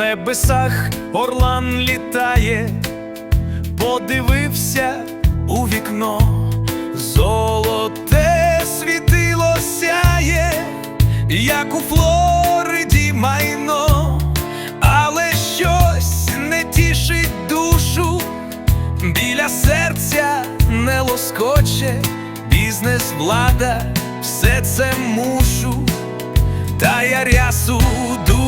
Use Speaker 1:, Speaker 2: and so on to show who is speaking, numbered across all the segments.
Speaker 1: Небесах орлан літає, подивився у вікно, золоте світило сяє, як у Флориді майно, але щось не тішить душу, біля серця не лоскоче, бізнес, влада, все це мушу. Та я рясу дуже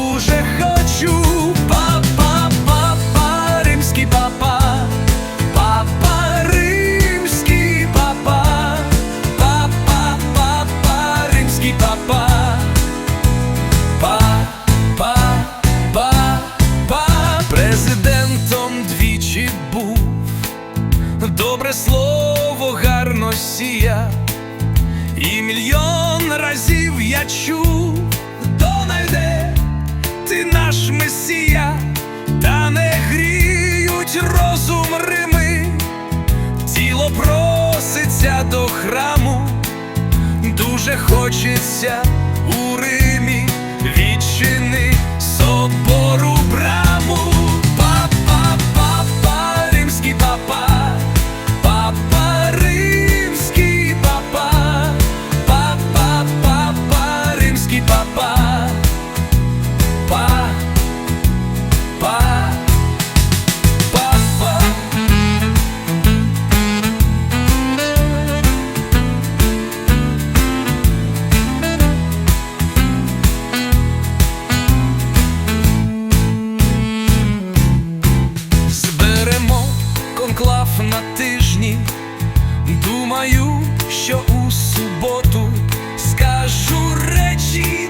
Speaker 1: добре слово гарно сія. І мільйон разів я чув, Дональде, ти наш месія, та не гріють розум Рими, тіло проситься до храму, дуже хочеться у Рим. думаю, що у суботу скажу речі.